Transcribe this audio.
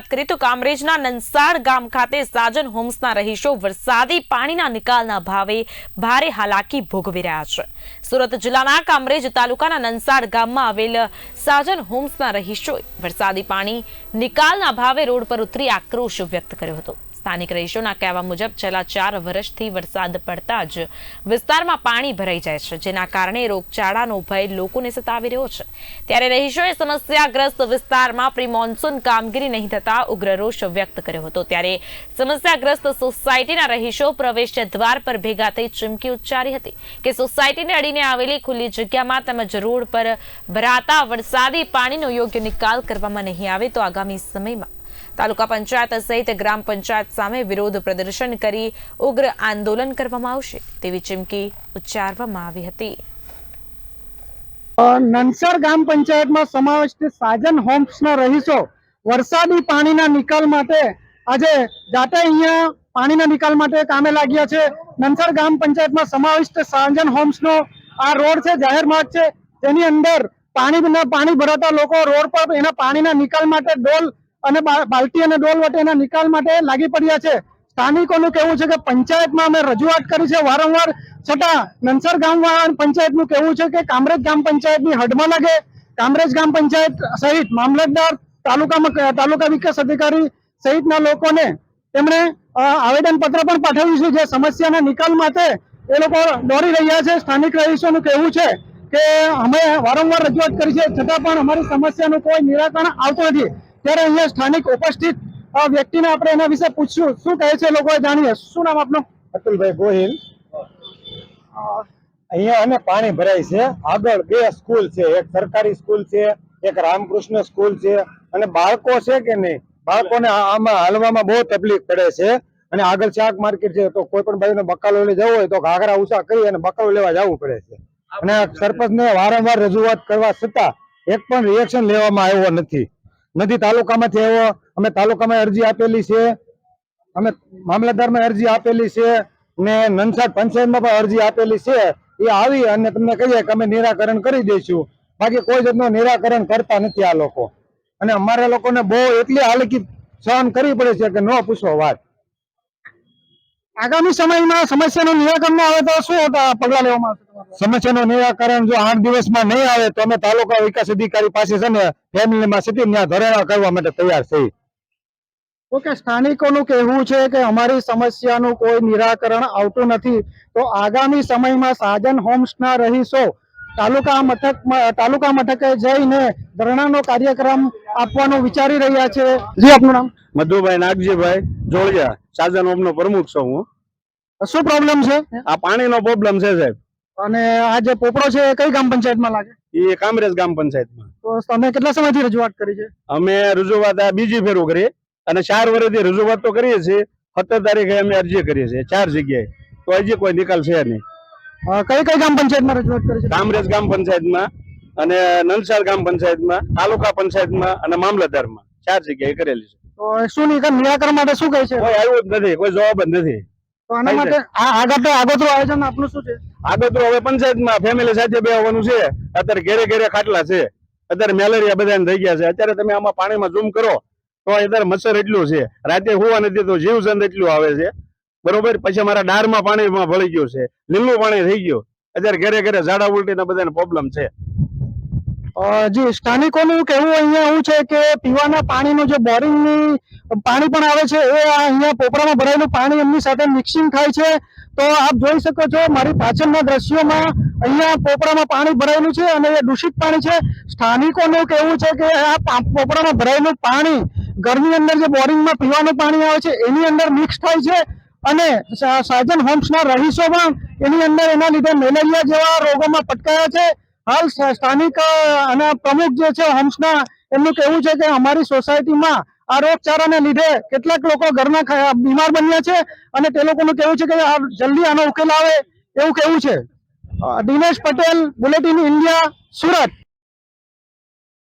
વાત કરીએ તો કામરેજના નંસાર ગામ ખાતે સાજન હોમ્સના રહીશો વરસાદી પાણીના નિકાલના ભાવે ભારે હાલાકી ભોગવી રહ્યા છે. સુરત જિલ્લાના કામરેજ તાલુકાના નંસાડ ગામમાં આવેલ સાજન હોમ્સના રહીશોએ વરસાદી પાણી નિકાલના ભાવે રોડ પર ઉતરી આક્રોશ વ્યક્ત કર્યો હતો. સ્થાનિક રહીશોના કહેવા મુજબ છેલ્લા ચાર વર્ષથી વરસાદ પડતા જ વિસ્તારમાં પાણી ભરાઈ જાય છે, જેના કારણે રોગચાળાનો ભય લોકોને સતાવી રહ્યો છે. ત્યારે રહીશોએ સમસ્યાગ્રસ્ત વિસ્તારમાં પ્રી કામગીરી નહીં થતા ઉગ્ર રોષ વ્યક્ત કર્યો હતો. ત્યારે સમસ્યાગ્રસ્ત સોસાયટીના રહીશો પ્રવેશ દ્વાર પર ભેગા થઈ ચીમકી ઉચ્ચારી હતી કે સોસાયટીને અડીને આવેલી ખુલ્લી જગ્યામાં તેમજ રોડ પર ભરાતા વરસાદી પાણીનો યોગ્ય નિકાલ કરવામાં નહીં આવે તો આગામી સમયમાં તાલુકા પંચાયત સહિત ગ્રામ પંચાયત સામે વિરોધ પ્રદર્શન કરી ઉગ્ર આંદોલન કરવામાં આવશે તેવી ચીમકી ઉચ્ચારવામાં આવી હતી. નનસર ગ્રામ પંચાયતમાં સમાવિષ્ટ સાજન હોમ્સના રહીશો. વરસાદી પાણીના નિકાલ માટે આજે જાતે અહીંયા પાણીના નિકાલ માટે કામે લાગ્યા છે. નનસર ગ્રામ પંચાયતમાં સમાવિષ્ટ સાજન હોમ્સનો આ રોડ છે, જાહેર માર્ગ છે. તેની અંદર પાણી પાણી ભરાતા લોકો રોડ પર એના પાણીના નિકાલ માટે ડોલ અને બાલટી અને ડોલ વટે એના નિકાલ માટે લાગી પડ્યા છે. સ્થાનિકોનું કહેવું છે કે પંચાયતમાં અમે રજૂઆત કરી છે વારંવાર. છતાં નનસર ગામ પંચાયતનું કહેવું છે કે કામરેજ ગ્રામ પંચાયતની હડમાં લાગે. કામરેજ ગ્રામ પંચાયત સહિત મામલતદાર, તાલુકામાં તાલુકા વિકાસ અધિકારી સહિતના લોકોને તેમણે આવેદનપત્ર પણ પાઠવ્યું છે જે સમસ્યાના નિકાલ માટે એ લોકો દોડી રહ્યા છે. સ્થાનિક રહીશોનું કહેવું છે કે અમે વારંવાર રજૂઆત કરી છે. છતાં પણ અમારી સમસ્યાનું કોઈ નિરાકરણ આવતું નથી. ત્યારે અહીંયા સ્થાનિક ઉપસ્થિત વ્યક્તિને આપણે એના વિશે પૂછ્યું. શું કહે છે લોકો જાણીએ? શું નામ આપનું? અતુલભાઈ ગોહિલ. અહીંયા અને પાણી ભરાય છે. આગળ બે સ્કૂલ છે. એક સરકારી સ્કૂલ છે એક રામકૃષ્ણ સ્કૂલ છે. અને બાળકો છે કે નહીં? બાળકોને આમાં હાલવામાં બહુ તકલીફ પડે છે. અને આગળ શાક માર્કેટ છે તો કોઈ પણ ભાઈને બકાલો લઈ જવું હોય તો ઘાઘરા ઉષા કરી અને બકાલો લેવા જવું પડે છે. અને સરપંચને વારંવાર રજૂઆત કરવા છતાં એક પણ રિએક્શન લેવામાં આવ્યો નથી. નથી, તાલુકામાંથી આવ્યો. અમે તાલુકામાં અરજી આપેલી છે. અમે મામલતદારમાં અરજી આપેલી છે ને નનસાડ પંચાયતમાં પણ અરજી આપેલી છે. એ આવી અને તમને કહીએ કે અમે નિરાકરણ કરી દઈશું. બાકી કોઈ જાતનું નિરાકરણ કરતા નથી આ લોકો. અને અમારા લોકોને બહુ એટલી હાલકી સહન કરવી પડે છે કે ન પૂછો વાત. આગામી સમયમાં સમસ્યાનું નિરાકરણ આવે તો શું પગલાં લેવામાં આવશે? સમસ્યાનું નિરાકરણ જો આઠ દિવસમાં નહીં આવે તો અમે તાલુકા વિકાસ અધિકારી પાસે છે ને ફેમિલીમાં સીધી ત્યાં ધરણા કરવા માટે તૈયાર છીએ. ઓકે સ્થાનિકોનું કહેવું છે કે અમારી સમસ્યાનું કોઈ નિરાકરણ આવતું નથી. તો આગામી સમયમાં સાજન હોમ્સના રહીશો તાલુકા મથક તાલુકા મથકે જઈને ધરણાનો કાર્યક્રમ આપવાનું વિચારી રહ્યા છે. જી આપનું નામ? મધુભાઈ નાગજીભાઈ જોડિયા સાજન હોમનો પ્રમુખ છું હું. શું પ્રોબ્લેમ છે? આ પાણીનો પ્રોબ્લેમ છે સાહેબ. અને આ જે પોપડો છે એ કઈ ગ્રામ પંચાયતમાં લાગે? એ કામરેજ ગ્રામ પંચાયતમાં. તો તમે કેટલા સમયથી રજૂઆત કરી છે? અમે રજૂઆત આ બીજી ફેરો કરીએ અને ચાર વર્ષથી રજૂઆત તો કરીએ છીએ. સત્તર તારીખે અમે અરજી કરીએ છીએ ચાર જગ્યાએ. તો હજી કોઈ નિકાલ છે નહીં. કઈ કઈ ગ્રામ પંચાયતમાં રજૂઆત કરી છે? કામરેજ ગ્રામ પંચાયતમાં અને નલસાડ ગ્રામ પંચાયતમાં તાલુકા પંચાયતમાં અને મામલતદારમાં. ચાર જગ્યાએ કરેલી છે. તો શું નિરાકરણ માટે શું કહે છે? કોઈ આવ્યું જ નથી કોઈ જવાબ જ નથી. તો આના માટે આગળ આગોતરું આયોજન આપનું શું છે? આગળ તો હવે પંચાયતમાં ફેમિલી સાથે બેવાનું છે. અત્યારે ઘેરે ઘેરે ખાટલા છે. અત્યારે મેલેરિયા બધાને થઈ ગયા છે. અત્યારે તમે આમાં પાણીમાં ઝૂમ કરો, તો અત્યારે મચ્છર એટલું છે. રાતે હોવા નથી, તો જીવજંત એટલું આવે છે. બરોબર? પછી અમારા ડારમાં પાણીમાં ભળી ગયું છે. લીલું પાણી થઈ ગયું. અત્યારે ઘરે ઘરે ઝાડા ઉલટીના બધાને પ્રોબ્લેમ છે. જી, સ્થાનિકોનું કહેવું અહીંયા એવું છે કે પીવાના પાણીનું જે બોરિંગની પાણી પણ આવે છે, એ અહીંયા પોપરામાં ભરાયેલું પાણી એમની સાથે મિક્સિંગ થાય છે. તો આપ જોઈ શકો છો, મારી પાછળના દ્રશ્યોમાં અહીંયા પોપડામાં પાણી ભરાયેલું છે અને એ દૂષિત પાણી છે. સ્થાનિકોનું કહેવું છે કે આ પોપડામાં ભરાયેલું પાણી ઘરની અંદર જે બોરિંગમાં પીવાનું પાણી આવે છે, એની અંદર મિક્સ થાય છે અને સાજન હોમ્સના રહીશો પણ એની અંદર એના લીધે મેલેરિયા જેવા રોગોમાં પટકાયા છે. હાલ સ્થાનિક અને પ્રમુખ જે છે હોમ્સના, એમનું કહેવું છે કે અમારી સોસાયટીમાં આ રોગચાળાને લીધે કેટલાક લોકો ઘરના બીમાર બન્યા છે અને તે લોકોનું કહેવું છે કે જલ્દી આનો ઉકેલ આવે એવું કહેવું છે. Dinesh Patel, bulletin India, Surat.